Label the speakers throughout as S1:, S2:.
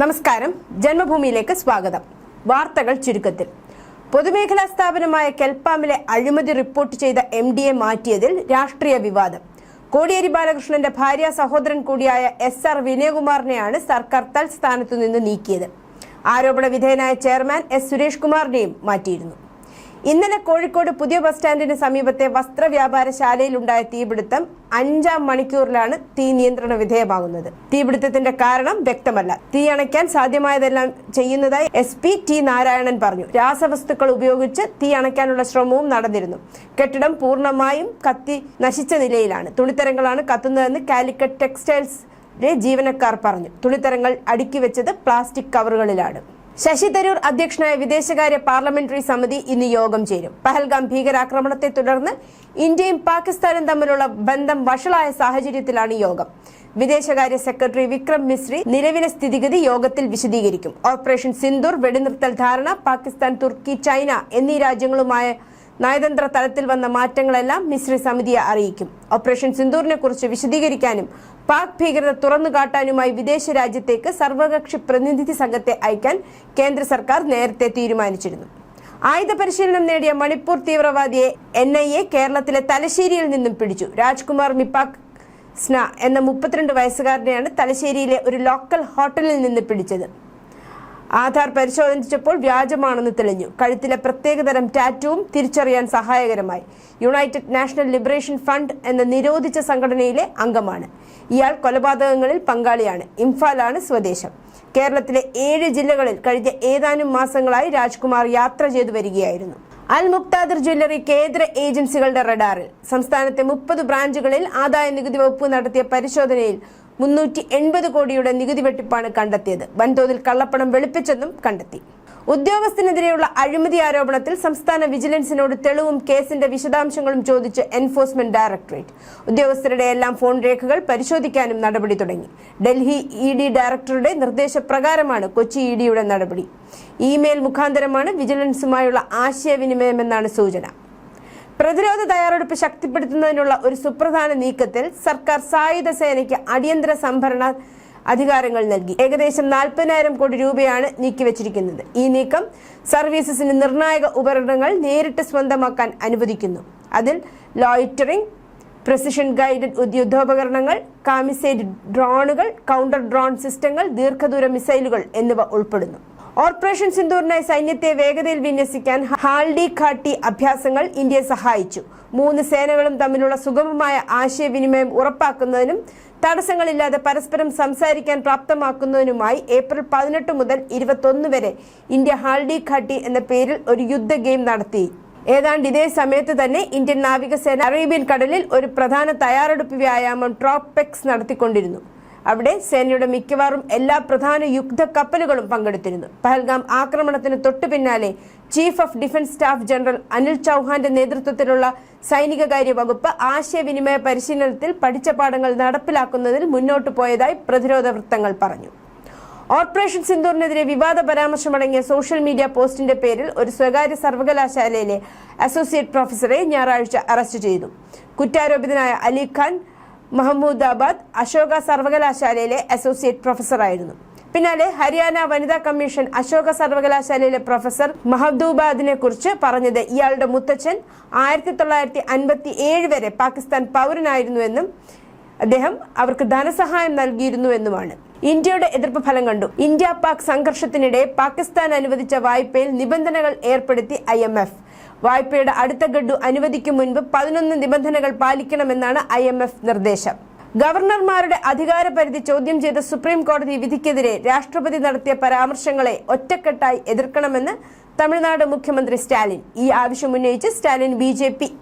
S1: നമസ്കാരം. ജന്മഭൂമിയിലേക്ക് സ്വാഗതം. വാർത്തകൾ ചുരുക്കത്തിൽ. പൊതുമേഖലാ സ്ഥാപനമായ കെൽപ്പാമിലെ അഴിമതി റിപ്പോർട്ട് ചെയ്ത എം ഡി എ മാറ്റിയതിൽ രാഷ്ട്രീയ വിവാദം. കോടിയേരി ബാലകൃഷ്ണന്റെ ഭാര്യ സഹോദരൻ കൂടിയായ എസ് ആർ വിനയകുമാറിനെയാണ് സർക്കാർ തൽസ്ഥാനത്തു നിന്ന് നീക്കിയത്. ആരോപണ വിധേയനായ ചെയർമാൻ എസ് സുരേഷ് കുമാറിനെയും മാറ്റിയിരുന്നു. ഇന്നലെ കോഴിക്കോട് പുതിയ ബസ് സ്റ്റാൻഡിന് സമീപത്തെ വസ്ത്രവ്യാപാരശാലയിലുണ്ടായ തീപിടുത്തം അഞ്ചാം മണിക്കൂറിലാണ് തീ നിയന്ത്രണ വിധേയമാകുന്നത്. തീപിടുത്തത്തിന്റെ കാരണം വ്യക്തമല്ല. തീ അണയ്ക്കാൻ സാധ്യമായതെല്ലാം ചെയ്യുന്നതായി എസ് പി ടി നാരായണൻ പറഞ്ഞു. രാസവസ്തുക്കൾ ഉപയോഗിച്ച് തീ അണയ്ക്കാനുള്ള ശ്രമവും നടന്നിരുന്നു. കെട്ടിടം പൂർണമായും കത്തി നശിച്ച നിലയിലാണ്. തുണിത്തരങ്ങളാണ് കത്തുന്നതെന്ന് കാലിക്കറ്റ് ടെക്സ്റ്റൈൽസിലെ ജീവനക്കാർ പറഞ്ഞു. തുണിത്തരങ്ങൾ അടുക്കി വെച്ചത് പ്ലാസ്റ്റിക് കവറുകളിലാണ്. ശശി തരൂർ അധ്യക്ഷനായ വിദേശകാര്യ പാർലമെന്ററി സമിതി ഇന്ന് യോഗം ചേരും. പഹൽഗാം ഭീകരാക്രമണത്തെ തുടർന്ന് ഇന്ത്യയും പാകിസ്ഥാനും തമ്മിലുള്ള ബന്ധം വഷളായ സാഹചര്യത്തിലാണ് യോഗം. വിദേശകാര്യ സെക്രട്ടറി വിക്രം മിശ്രി നിലവിലെ സ്ഥിതിഗതി യോഗത്തിൽ വിശദീകരിക്കും. ഓപ്പറേഷൻ സിന്ദൂർ വെടിനിർത്തൽ ധാരണ പാകിസ്ഥാൻ തുർക്കി ചൈന എന്നീ രാജ്യങ്ങളുമായ നയതന്ത്ര തലത്തിൽ വന്ന മാറ്റങ്ങളെല്ലാം മിശ്രി സമിതിയെ അറിയിക്കും. ഓപ്പറേഷൻ സിന്ദൂറിനെ കുറിച്ച് വിശദീകരിക്കാനും പാക് ഭീകരത തുറന്നു കാട്ടാനുമായി വിദേശ രാജ്യത്തേക്ക് സർവകക്ഷി പ്രതിനിധി സംഘത്തെ അയക്കാൻ കേന്ദ്ര സർക്കാർ നേരത്തെ തീരുമാനിച്ചിരുന്നു. ആയുധ പരിശീലനം നേടിയ മണിപ്പൂർ തീവ്രവാദിയെ എൻ ഐ എ കേരളത്തിലെ തലശ്ശേരിയിൽ നിന്നും പിടിച്ചു. രാജ്കുമാർ മിപ്പാക് സ്ന എന്ന മുപ്പത്തിരണ്ട് വയസ്സുകാരനെയാണ് തലശ്ശേരിയിലെ ഒരു ലോക്കൽ ഹോട്ടലിൽ നിന്ന് പിടിച്ചത്. ആധാർ പരിശോധിച്ചപ്പോൾ വ്യാജമാണെന്ന് തെളിഞ്ഞു. കഴുത്തിലെ പ്രത്യേകതരം ടാറ്റുവും തിരിച്ചറിയാൻ സഹായകരമായി. യുണൈറ്റഡ് നാഷണൽ ലിബറേഷൻ ഫണ്ട് എന്ന നിരോധിച്ച സംഘടനയിലെ അംഗമാണ്. ഇയാൾ കൊലപാതകങ്ങളിൽ പങ്കാളിയാണ്. ഇംഫാലാണ് സ്വദേശം. കേരളത്തിലെ ഏഴ് ജില്ലകളിൽ കഴിഞ്ഞ ഏതാനും മാസങ്ങളായി രാജ്കുമാർ യാത്ര ചെയ്തു വരികയായിരുന്നു. അൽ മുക്താദിർ ജ്വല്ലറി കേന്ദ്ര ഏജൻസികളുടെ റഡാറിൽ. സംസ്ഥാനത്തെ മുപ്പത് ബ്രാഞ്ചുകളിൽ ആദായ നികുതി വകുപ്പ് നടത്തിയ പരിശോധനയിൽ മുന്നൂറ്റി എൺപത് കോടിയുടെ നികുതി വെട്ടിപ്പാണ് കണ്ടെത്തിയത്. വൻതോതിൽ കള്ളപ്പണം വെളുപ്പിച്ചെന്നും കണ്ടെത്തി. ഉദ്യോഗസ്ഥനെതിരെയുള്ള അഴിമതി ആരോപണത്തിൽ സംസ്ഥാന വിജിലൻസിനോട് തെളിവും കേസിന്റെ വിശദാംശങ്ങളും ചോദിച്ച് എൻഫോഴ്സ്മെന്റ് ഡയറക്ടറേറ്റ്. ഉദ്യോഗസ്ഥരുടെ എല്ലാം ഫോൺ രേഖകൾ പരിശോധിക്കാനും നടപടി തുടങ്ങി. ഡൽഹി ഇ ഡി ഡയറക്ടറുടെ നിർദ്ദേശപ്രകാരമാണ് കൊച്ചി ഇ ഡിയുടെ നടപടി. ഇമെയിൽ മുഖാന്തരമാണ് വിജിലൻസുമായുള്ള ആശയവിനിമയമെന്നാണ് സൂചന. പ്രതിരോധ തയ്യാറെടുപ്പ് ശക്തിപ്പെടുത്തുന്നതിനുള്ള ഒരു സുപ്രധാന നീക്കത്തിൽ സർക്കാർ സായുധ സേനയ്ക്ക് അടിയന്തര സംഭരണ അധികാരങ്ങൾ നൽകി. ഏകദേശം നാൽപ്പതിനായിരം കോടി രൂപയാണ് നീക്കിവച്ചിരിക്കുന്നത്. ഈ നീക്കം സർവീസസിന് നിർണായക ഉപകരണങ്ങൾ നേരിട്ട് സ്വന്തമാക്കാൻ അനുവദിക്കുന്നു. അതിൽ ലോയിറ്ററിംഗ് പ്രസിഷൻ ഗൈഡഡ് യുദ്ധോപകരണങ്ങൾ കാമിസൈഡ് ഡ്രോണുകൾ കൗണ്ടർ ഡ്രോൺ സിസ്റ്റങ്ങൾ ദീർഘദൂര മിസൈലുകൾ എന്നിവ ഉൾപ്പെടുന്നു. ഓപ്പറേഷൻ സിന്ദൂറിനായി സൈന്യത്തെ വേഗതയിൽ വിന്യസിക്കാൻ ഹാൽഡി ഘാട്ടി അഭ്യാസങ്ങൾ ഇന്ത്യയെ സഹായിച്ചു. മൂന്ന് സേനകളും തമ്മിലുള്ള സുഗമമായ ആശയവിനിമയം ഉറപ്പാക്കുന്നതിനും തടസ്സങ്ങളില്ലാതെ പരസ്പരം സംസാരിക്കാൻ പ്രാപ്തമാക്കുന്നതിനുമായി ഏപ്രിൽ പതിനെട്ട് മുതൽ ഇരുപത്തൊന്ന് വരെ ഇന്ത്യ ഹാൽഡി ഘാട്ടി എന്ന പേരിൽ ഒരു യുദ്ധ ഗെയിം നടത്തി. ഏതാണ്ട് ഇതേ സമയത്ത് തന്നെ ഇന്ത്യൻ നാവികസേന അറേബ്യൻ കടലിൽ ഒരു പ്രധാന തയ്യാറെടുപ്പ് വ്യായാമം ട്രോപ്പെക്സ് നടത്തിക്കൊണ്ടിരുന്നു. അവിടെ സേനയുടെ മിക്കവാറും എല്ലാ പ്രധാന യുദ്ധ കപ്പലുകളും പങ്കെടുത്തിരുന്നു. പഹൽഗാം ആക്രമണത്തിന് തൊട്ടു പിന്നാലെ chief of defence staff general Anil ചൌഹാന്റെ നേതൃത്വത്തിലുള്ള സൈനികകാര്യ വകുപ്പ് ആശയവിനിമയ പരിശീലനത്തിൽ പഠിച്ച പാഠങ്ങൾ നടപ്പിലാക്കുന്നതിൽ മുന്നോട്ടു പോയതായി പ്രതിരോധ വൃത്തങ്ങൾ പറഞ്ഞു. ഓപ്പറേഷൻ സിന്ദൂറിനെതിരെ വിവാദ പരാമർശമടങ്ങിയ സോഷ്യൽ മീഡിയ പോസ്റ്റിന്റെ പേരിൽ ഒരു സ്വകാര്യ സർവകലാശാലയിലെ അസോസിയേറ്റ് പ്രൊഫസറെ ഞായറാഴ്ച അറസ്റ്റ് ചെയ്തു. കുറ്റാരോപിതനായ അലി ഖാൻ മഹമ്മൂദാബാദ് അശോക സർവകലാശാലയിലെ അസോസിയേറ്റ് പ്രൊഫസറായിരുന്നു. പിന്നാലെ ഹരിയാന വനിതാ കമ്മീഷൻ അശോക സർവകലാശാലയിലെ പ്രൊഫസർ മഹദൂബാദിനെ കുറിച്ച് പറഞ്ഞത് ഇയാളുടെ മുത്തച്ഛൻ ആയിരത്തി തൊള്ളായിരത്തി അൻപത്തി ഏഴ് വരെ പാകിസ്ഥാൻ പൗരനായിരുന്നുവെന്നും അദ്ദേഹം അവർക്ക് ധനസഹായം നൽകിയിരുന്നുവെന്നുമാണ് ഇന്ത്യയുടെ എതിർപ്പ് ഫലം കണ്ടു. ഇന്ത്യ പാക് സംഘർഷത്തിനിടെ പാകിസ്ഥാൻ അനുവദിച്ച വായ്പയിൽ നിബന്ധനകൾ ഏർപ്പെടുത്തി ഐ വായ്പയുടെ അടുത്ത ഗഡു അനുവദിക്കും മുൻപ് പതിനൊന്ന് നിബന്ധനകൾ പാലിക്കണമെന്നാണ് ഐ നിർദ്ദേശം. ഗവർണർമാരുടെ അധികാര പരിധി ചോദ്യം ചെയ്ത സുപ്രീം കോടതി വിധിക്കെതിരെ രാഷ്ട്രപതി നടത്തിയ പരാമർശങ്ങളെ ഒറ്റക്കെട്ടായി എതിർക്കണമെന്ന് തമിഴ്നാട് മുഖ്യമന്ത്രി സ്റ്റാലിൻ. ഈ ആവശ്യം ഉന്നയിച്ച് സ്റ്റാലിൻ ബി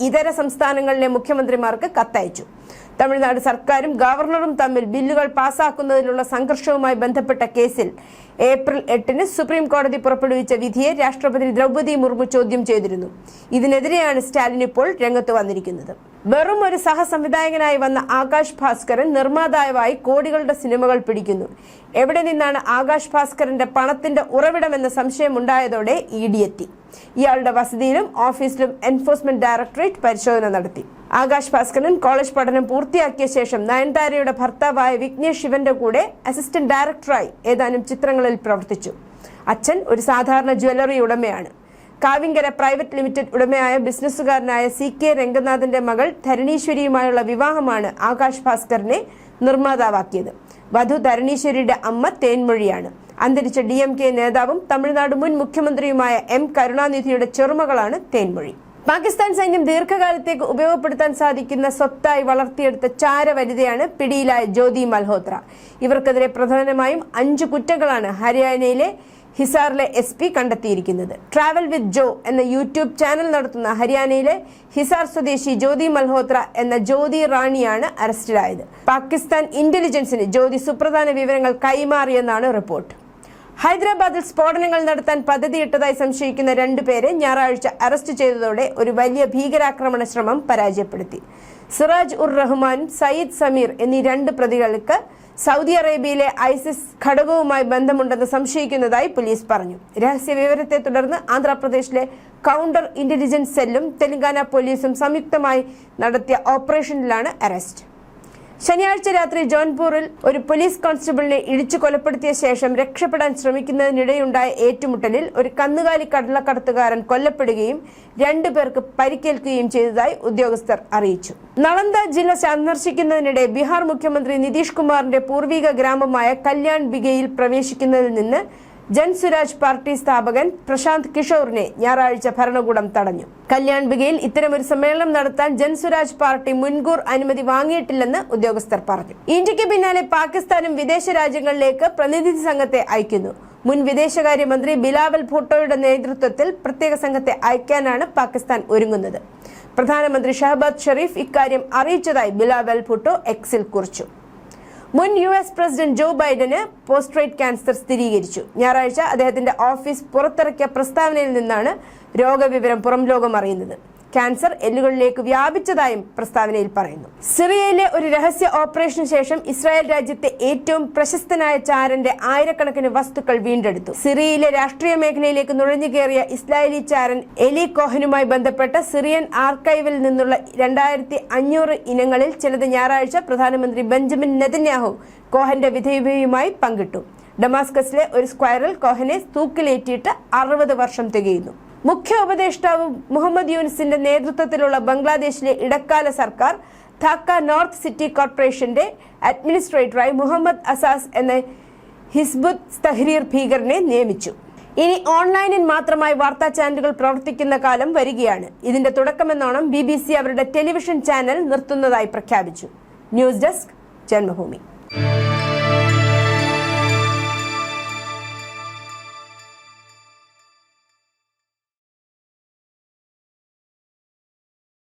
S1: ഇതര സംസ്ഥാനങ്ങളിലെ മുഖ്യമന്ത്രിമാർക്ക് കത്തയച്ചു. തമിഴ്നാട് സർക്കാരും ഗവർണറും തമ്മിൽ ബില്ലുകൾ പാസാക്കുന്നതിലുള്ള സംഘർഷവുമായി ബന്ധപ്പെട്ട കേസിൽ ഏപ്രിൽ എട്ടിന് സുപ്രീം കോടതി പുറപ്പെടുവിച്ച വിധിയെ രാഷ്ട്രപതി ദ്രൗപദി മുർമു ചോദ്യം ചെയ്തിരുന്നു. ഇതിനെതിരെയാണ് സ്റ്റാലിൻ ഇപ്പോൾ രംഗത്ത് വന്നിരിക്കുന്നത്. വെറും ഒരു സഹസംവിധായകനായി വന്ന ആകാശ് ഭാസ്കരൻ നിർമ്മാതാവായി കോടികളുടെ സിനിമകൾ പിടിക്കുന്നു. എവിടെ നിന്നാണ് ആകാശ് ഭാസ്കരന്റെ പണത്തിന്റെ ഉറവിടമെന്ന സംശയമുണ്ടായതോടെ ഇ ഡി എത്തി. ഇയാളുടെ വസതിയിലും ഓഫീസിലും എൻഫോഴ്സ്മെന്റ് ഡയറക്ടറേറ്റ് പരിശോധന നടത്തി. ആകാശ് ഭാസ്കരൻ കോളേജ് പഠനം പൂർത്തിയാക്കിയ ശേഷം നയൻതാരയുടെ ഭർത്താവായ വിഘ്നേഷ് ശിവന്റെ കൂടെ അസിസ്റ്റന്റ് ഡയറക്ടറായി ഏതാനും ചിത്രങ്ങളിൽ പ്രവർത്തിച്ചു. അച്ഛൻ ഒരു സാധാരണ ജ്വല്ലറി ഉടമയാണ്. കാവിങ്കര പ്രൈവറ്റ് ലിമിറ്റഡ് ഉടമയായ ബിസിനസ്സുകാരനായ സി കെ രംഗനാഥന്റെ മകൾ ധരണീശ്വരിയുമായുള്ള വിവാഹമാണ് ആകാശ് ഭാസ്കറിനെ നിർമ്മാതാവാക്കിയത്. വധു ധരണീശ്വരിയുടെ അമ്മ തേൻമൊഴിയാണ്. അന്തരിച്ച ഡി നേതാവും തമിഴ്നാട് മുൻ മുഖ്യമന്ത്രിയുമായ എം കരുണാനിധിയുടെ ചെറുമകളാണ് തേൻമൊഴി. പാകിസ്ഥാൻ സൈന്യം ദീർഘകാലത്തേക്ക് ഉപയോഗപ്പെടുത്താൻ സാധിക്കുന്ന സ്വത്തായി വളർത്തിയെടുത്ത ചാരവനിതയാണ് പിടിയിലായ ജ്യോതി മൽഹോത്ര. ഇവർക്കെതിരെ പ്രധാനമായും അഞ്ച് കുറ്റങ്ങളാണ് ഹരിയാനയിലെ ഹിസാറിലെ എസ് പി കണ്ടെത്തിയിരിക്കുന്നത്. ട്രാവൽ വിത്ത് ജോ എന്ന യൂട്യൂബ് ചാനൽ നടത്തുന്ന ഹരിയാനയിലെ ഹിസാർ സ്വദേശി ജ്യോതി മൽഹോത്ര എന്ന ജ്യോതി റാണിയാണ് അറസ്റ്റിലായത്. പാകിസ്ഥാൻ ഇന്റലിജൻസിന് ജ്യോതി സുപ്രധാന വിവരങ്ങൾ കൈമാറിയെന്നാണ് റിപ്പോർട്ട്. ഹൈദരാബാദിൽ സ്ഫോടനങ്ങൾ നടത്താൻ പദ്ധതിയിട്ടതായി സംശയിക്കുന്ന രണ്ടുപേരെ ഞായറാഴ്ച അറസ്റ്റ് ചെയ്തതോടെ ഒരു വലിയ ഭീകരാക്രമണ ശ്രമം പരാജയപ്പെടുത്തി. സിറാജ് ഉർ റഹ്മാനും സയ്യിദ് സമീർ എന്നീ രണ്ട് പ്രതികൾക്ക് സൗദി അറേബ്യയിലെ ഐസിസ് ഘടകവുമായി ബന്ധമുണ്ടെന്ന് സംശയിക്കുന്നതായി പോലീസ് പറഞ്ഞു. രഹസ്യ വിവരത്തെ തുടർന്ന് ആന്ധ്രാപ്രദേശിലെ കൗണ്ടർ ഇന്റലിജൻസ് സെല്ലും തെലങ്കാന പോലീസും സംയുക്തമായി നടത്തിയ ഓപ്പറേഷനിലാണ് അറസ്റ്റ്. ശനിയാഴ്ച രാത്രി ജോൺപൂരിൽ ഒരു പോലീസ് കോൺസ്റ്റബിളിനെ ഇടിച്ചു കൊലപ്പെടുത്തിയ ശേഷം രക്ഷപ്പെടാൻ ശ്രമിക്കുന്നതിനിടെയുണ്ടായ ഏറ്റുമുട്ടലിൽ ഒരു കന്നുകാലി കടലക്കടത്തുകാരൻ കൊല്ലപ്പെടുകയും രണ്ടു പേർക്ക് പരിക്കേൽക്കുകയും ചെയ്തതായി ഉദ്യോഗസ്ഥർ അറിയിച്ചു. നളന്ദ ജില്ല സന്ദർശിക്കുന്നതിനിടെ ബീഹാർ മുഖ്യമന്ത്രി നിതീഷ് കുമാറിന്റെ പൂർവിക ഗ്രാമമായ കല്യാൺ ബിഗയിൽ പ്രവേശിക്കുന്നതിൽ നിന്ന് ജൻസുരാജ് പാർട്ടി സ്ഥാപകൻ പ്രശാന്ത് കിഷോറിനെ ഞായറാഴ്ച ഭരണകൂടം തടഞ്ഞു. കല്യാൺ ബിഗയിൽ ഇത്തരമൊരു സമ്മേളനം നടത്താൻ ജൻസുരാജ് പാർട്ടി മുൻകൂർ അനുമതി വാങ്ങിയിട്ടില്ലെന്ന് ഉദ്യോഗസ്ഥർ പറഞ്ഞു. ഇന്ത്യയ്ക്ക് പിന്നാലെ പാകിസ്ഥാനും വിദേശ രാജ്യങ്ങളിലേക്ക് പ്രതിനിധി സംഘത്തെ അയക്കുന്നു. മുൻ വിദേശകാര്യമന്ത്രി ബിലാവൽ ഭൂട്ടോയുടെ നേതൃത്വത്തിൽ പ്രത്യേക സംഘത്തെ അയക്കാനാണ് പാകിസ്ഥാൻ ഒരുങ്ങുന്നത്. പ്രധാനമന്ത്രി ഷഹബാദ് ഷെറീഫ് ഇക്കാര്യം അറിയിച്ചതായി ബിലാവൽ ഭൂട്ടോ എക്സിൽ കുറിച്ചു. മുൻ യു എസ് പ്രസിഡന്റ് ജോ ബൈഡന് പോസ്ട്രേറ്റ് ക്യാൻസർ സ്ഥിരീകരിച്ചു. ഞായറാഴ്ച അദ്ദേഹത്തിന്റെ ഓഫീസ് പുറത്തിറക്കിയ പ്രസ്താവനയിൽ നിന്നാണ് രോഗവിവരം പുറം ലോകം അറിയുന്നത്. ക്യാൻസർ എല്ലുകളിലേക്ക് വ്യാപിച്ചതായും പ്രസ്താവനയിൽ പറയുന്നു. സിറിയയിലെ ഒരു രഹസ്യ ഓപ്പറേഷന് ശേഷം ഇസ്രായേൽ രാജ്യത്തെ ഏറ്റവും പ്രശസ്തനായ ചാരന്റെ ആയിരക്കണക്കിന് വസ്തുക്കൾ വീണ്ടെടുത്തു. സിറിയയിലെ രാഷ്ട്രീയ മേഖലയിലേക്ക് നുഴഞ്ഞു കയറിയ ഇസ്രായേലി ചാരൻ എലി കോഹനുമായി ബന്ധപ്പെട്ട സിറിയൻ ആർക്കൈവിൽ നിന്നുള്ള രണ്ടായിരത്തി അഞ്ഞൂറ് ഇനങ്ങളിൽ ചിലത് ഞായറാഴ്ച പ്രധാനമന്ത്രി ബെഞ്ചമിൻ നെതന്യാഹു കോഹന്റെ വിധേയതയുമായി പങ്കിട്ടു. ഡമാസ്കസിലെ ഒരു സ്ക്വയറിൽ കോഹനെ തൂക്കിലേറ്റിയിട്ട് അറുപത് വർഷം തികയുന്നു. മുഖ്യ ഉപദേഷ്ടാവ് മുഹമ്മദ് യൂനിസിന്റെ നേതൃത്വത്തിലുള്ള ബംഗ്ലാദേശിലെ ഇടക്കാല സർക്കാർ ധാക്ക നോർത്ത് സിറ്റി കോർപ്പറേഷന്റെ അഡ്മിനിസ്ട്രേറ്ററായി മുഹമ്മദ് അസാസ് എന്ന ഹിസ്ബുദ് തഹ്രീർ ഭീകരനെ നിയമിച്ചു. ഇനി ഓൺലൈനിൽ മാത്രമായി വാർത്താ ചാനലുകൾ പ്രവർത്തിക്കുന്ന കാലം വരികയാണ്. ഇതിന്റെ തുടക്കമെന്നോണം ബി ബി സി അവരുടെ ടെലിവിഷൻ ചാനൽ നിർത്തുന്നതായി പ്രഖ്യാപിച്ചു. News desk Janmabhumi.